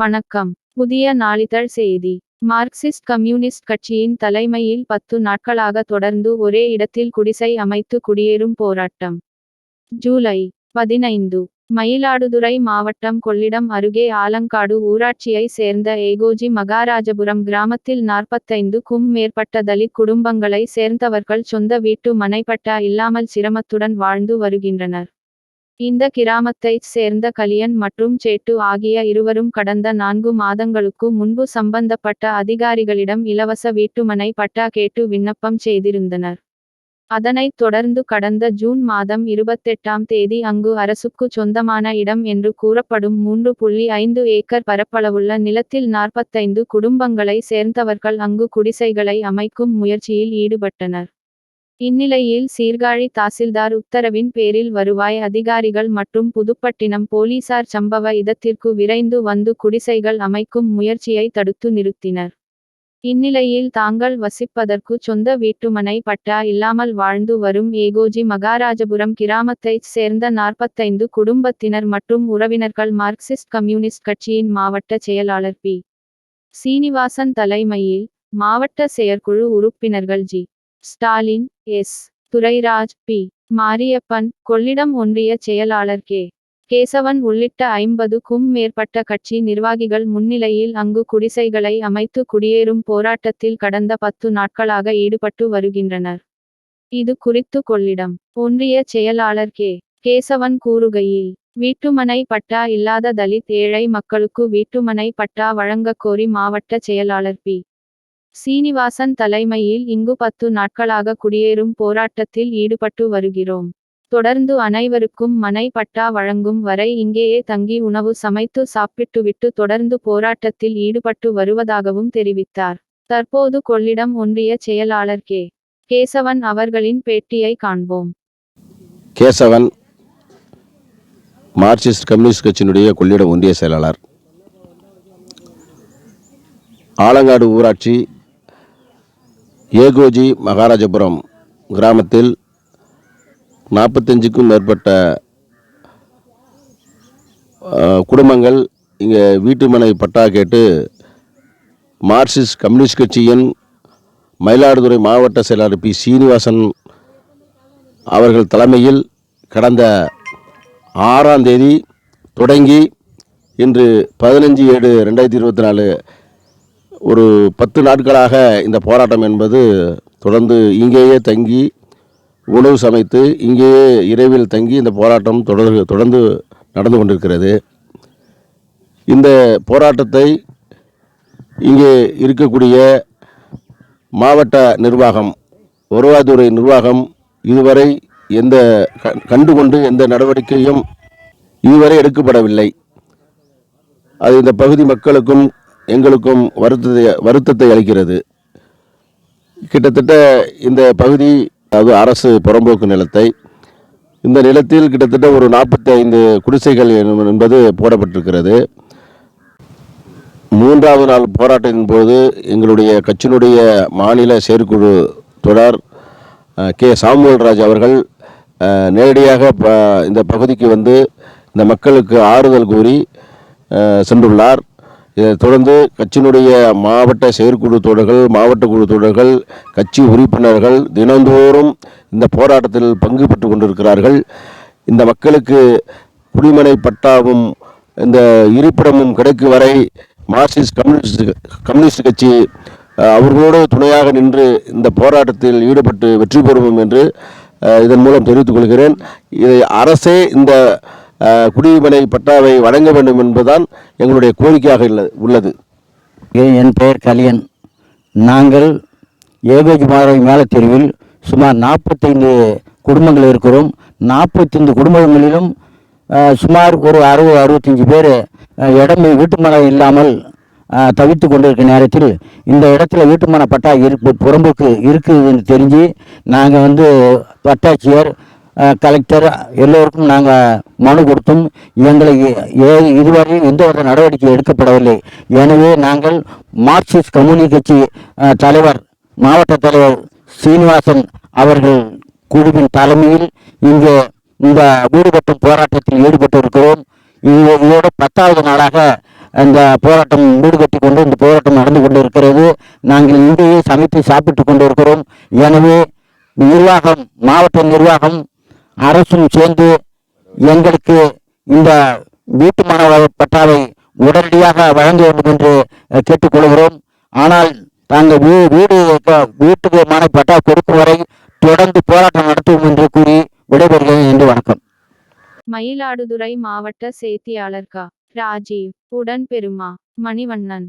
வணக்கம். புதிய நாளிதழ் செய்தி. மார்க்சிஸ்ட் கம்யூனிஸ்ட் கட்சியின் தலைமையில் பத்து நாட்களாக தொடர்ந்து ஒரே இடத்தில் குடிசை அமைத்து குடியேறும் போராட்டம். ஜூலை பதினைந்து. மயிலாடுதுறை மாவட்டம் கொள்ளிடம் அருகே ஆலங்காடு ஊராட்சியை சேர்ந்த ஏகோஜி மகாராஜபுரம் கிராமத்தில் நாற்பத்தைந்து கும் மேற்பட்ட தலித் குடும்பங்களை சேர்ந்தவர்கள் சொந்த வீட்டு மனைப்பட்டா இல்லாமல் சிரமத்துடன் வாழ்ந்து வருகின்றனர். இந்த கிராமத்தைச் சேர்ந்த கலியன் மற்றும் சேட்டு ஆகிய இருவரும் கடந்த நான்கு மாதங்களுக்கு முன்பு சம்பந்தப்பட்ட அதிகாரிகளிடம் இலவச வீட்டுமனை பட்டா கேட்டு விண்ணப்பம் செய்திருந்தனர். அதனைத் தொடர்ந்து கடந்த ஜூன் மாதம் இருபத்தெட்டாம் தேதி அங்கு அரசுக்கு சொந்தமான இடம் என்று கூறப்படும் மூன்று புள்ளி ஐந்து ஏக்கர் பரப்பளவுள்ள நிலத்தில் நாற்பத்தைந்து குடும்பங்களை சேர்ந்தவர்கள் அங்கு குடிசைகளை அமைக்கும் முயற்சியில் ஈடுபட்டனர். இந்நிலையில் சீர்காழி தாசில்தார் உத்தரவின் பேரில் வருவாய் அதிகாரிகள் மற்றும் புதுப்பட்டினம் போலீசார் சம்பவ இடத்திற்கு விரைந்து வந்து குடிசைகள் அமைக்கும் முயற்சியை தடுத்து நிறுத்தினர். இந்நிலையில் தாங்கள் வசிப்பதற்கு சொந்த வீட்டுமனை பட்டா இல்லாமல் வாழ்ந்து வரும் ஏகோஜி மகாராஜபுரம் கிராமத்தைச் சேர்ந்த நாற்பத்தைந்து குடும்பத்தினர் மற்றும் உறவினர்கள் மார்க்சிஸ்ட் கம்யூனிஸ்ட் கட்சியின் மாவட்ட செயலாளர் பி. சீனிவாசன் தலைமையில் மாவட்ட செயற்குழு உறுப்பினர்கள் G. Stalin S. Thurairaj P. Mariappan Kollidam ஒன்றிய செயலாளர் கே. கேசவன் உள்ளிட்ட ஐம்பதுக்கும் மேற்பட்ட கட்சி நிர்வாகிகள் முன்னிலையில் அங்கு குடிசைகளை அமைத்து குடியேறும் போராட்டத்தில் கடந்த பத்து நாட்களாக ஈடுபட்டு வருகின்றனர். இது குறித்து கொள்ளிடம் ஒன்றிய செயலாளர் கே. கேசவன் கூறுகையில் வீட்டுமனை பட்டா இல்லாத தலித் ஏழை மக்களுக்கு வீட்டுமனை பட்டா வழங்கக் கோரி மாவட்ட செயலாளர் பி. சீனிவாசன் தலைமையில் இங்கு பத்து நாட்களாக குடியேறும் போராட்டத்தில் ஈடுபட்டு வருகிறோம். தொடர்ந்து அனைவருக்கும் மனை பட்டா வழங்கும் வரை இங்கேயே தங்கி உணவு சமைத்து சாப்பிட்டுவிட்டு தொடர்ந்து போராட்டத்தில் ஈடுபட்டு வருவதாகவும் தெரிவித்தார். தற்போது கொள்ளிடம் ஒன்றிய செயலாளர் கே. கேசவன் அவர்களின் பேட்டியை காண்போம். கேசவன் மார்க்சிஸ்ட் கம்யூனிஸ்ட் கட்சியினுடைய கொள்ளிடம் ஒன்றிய செயலாளர். ஆலங்காடு ஊராட்சி ஏகோஜி மகாராஜபுரம் கிராமத்தில் நாற்பத்தஞ்சுக்கும் மேற்பட்ட குடும்பங்கள் இங்கே வீட்டுமனை பட்டா கேட்டு மார்க்சிஸ்ட் கம்யூனிஸ்ட் கட்சியின் மயிலாடுதுறை மாவட்ட செயலாளர் பி. சீனிவாசன் அவர்கள் தலைமையில் கடந்த ஆறாம் தேதி தொடங்கி இன்று பதினஞ்சு ஏழு ரெண்டாயிரத்தி இருபத்தி நாலு ஒரு பத்து நாட்களாக இந்த போராட்டம் என்பது தொடர்ந்து இங்கேயே தங்கி உணவு சமைத்து இங்கேயே இரவில் தங்கி இந்த போராட்டம் தொடர் தொடர்ந்து நடந்து கொண்டிருக்கிறது. இந்த போராட்டத்தை இங்கே இருக்கக்கூடிய மாவட்ட நிர்வாகம் வருவாய்த்துறை நிர்வாகம் இதுவரை எந்த க- கண்டுகொண்டு எந்த நடவடிக்கையும் இதுவரை எடுக்கப்படவில்லை. அது இந்த பகுதி மக்களுக்கும் எங்களுக்கும் வருத்தத்தை வருத்தத்தை அளிக்கிறது. கிட்டத்தட்ட இந்த பகுதி அது அரசு புறம்போக்கு நிலத்தை இந்த நிலத்தில் கிட்டத்தட்ட ஒரு நாற்பத்தி ஐந்து குடிசைகள் என்பது போடப்பட்டிருக்கிறது. மூன்றாவது நாள் போராட்டத்தின் போது எங்களுடைய கட்சியினுடைய மாநில செயற்குழு தொடர் கே. சாமுவல்ராஜ் அவர்கள் நேரடியாக இந்த பகுதிக்கு வந்து இந்த மக்களுக்கு ஆறுதல் கூறி சென்றுள்ளார். இதை தொடர்ந்து கட்சியினுடைய மாவட்ட செயற்குழு தோழர்கள் மாவட்ட குழு தோழர்கள் கட்சி உறுப்பினர்கள் தினந்தோறும் இந்த போராட்டத்தில் பங்கு பெற்று கொண்டிருக்கிறார்கள். இந்த மக்களுக்கு குடிமனை பட்டாவும் இந்த இருப்பிடமும் கிடைக்கும் வரை மார்க்சிஸ்ட் கம்யூனிஸ்ட் கம்யூனிஸ்ட் கட்சி அவர்களோடு துணையாக நின்று இந்த போராட்டத்தில் ஈடுபட்டு வெற்றி பெறுவோம் என்று இதன் மூலம் தெரிவித்துக் கொள்கிறேன். இதை அரசே இந்த குடிமனை பட்டாவை வழங்க வேண்டும் என்பதுதான் எங்களுடைய கோரிக்கையாக உள்ளது. என் பெயர் கலியன். நாங்கள் ஏகோஜி மாதவி மேலத்தெருவில் சுமார் நாற்பத்தைந்து குடும்பங்கள் இருக்கிறோம். நாற்பத்தைந்து குடும்பங்களிலும் சுமார் ஒரு அறுபது அறுபத்தஞ்சி பேர் இடம் வீட்டுமனை இல்லாமல் தவித்து கொண்டிருக்க நேரத்தில் இந்த இடத்துல வீட்டுமனை பட்டா இருக்கு புறம்புக்கு இருக்குதுன்னு தெரிஞ்சு நாங்கள் வந்து வட்டாட்சியர் கலெக்டர் எல்லோருக்கும் நாங்கள் மனு கொடுத்தும் எங்களை ஏ- இதுவரை எந்த ஒரு நடவடிக்கை எடுக்கப்படவில்லை. எனவே நாங்கள் மார்க்சிஸ்ட் கம்யூனிஸ்ட் கட்சி தலைவர் மாவட்ட தலைவர் சீனிவாசன் அவர்கள் குழுவின் தலைமையில் இங்கே இந்த வீடுபட்டும் போராட்டத்தில் ஈடுபட்டு இருக்கிறோம் இது இதோட பத்தாவது நாளாக இந்த போராட்டம் வீடு கட்டி கொண்டு இந்த போராட்டம் நடந்து கொண்டு இருக்கிறது நாங்கள் இங்கேயே சமைத்து சாப்பிட்டு கொண்டு இருக்கிறோம் எனவே நிர்வாகம் மாவட்ட நிர்வாகம் அரசும் சேர்ந்து எங்களுக்கு இந்த வீட்டு மாணவர் பட்டாவை உடனடியாக வழங்க வேண்டும் என்று கேட்டுக்கொள்கிறோம். ஆனால் தாங்கள் வீ வீடு வீட்டுக்கு மாணவர் பட்டா கொடுக்கும் வரை தொடர்ந்து போராட்டம் நடத்துவோம் என்று கூறி விடைபெறுகிறேன். என்று வணக்கம். மயிலாடுதுறை மாவட்ட செய்தியாளர் கா. ராஜீவ் உடன் பெருமா மணிவண்ணன்.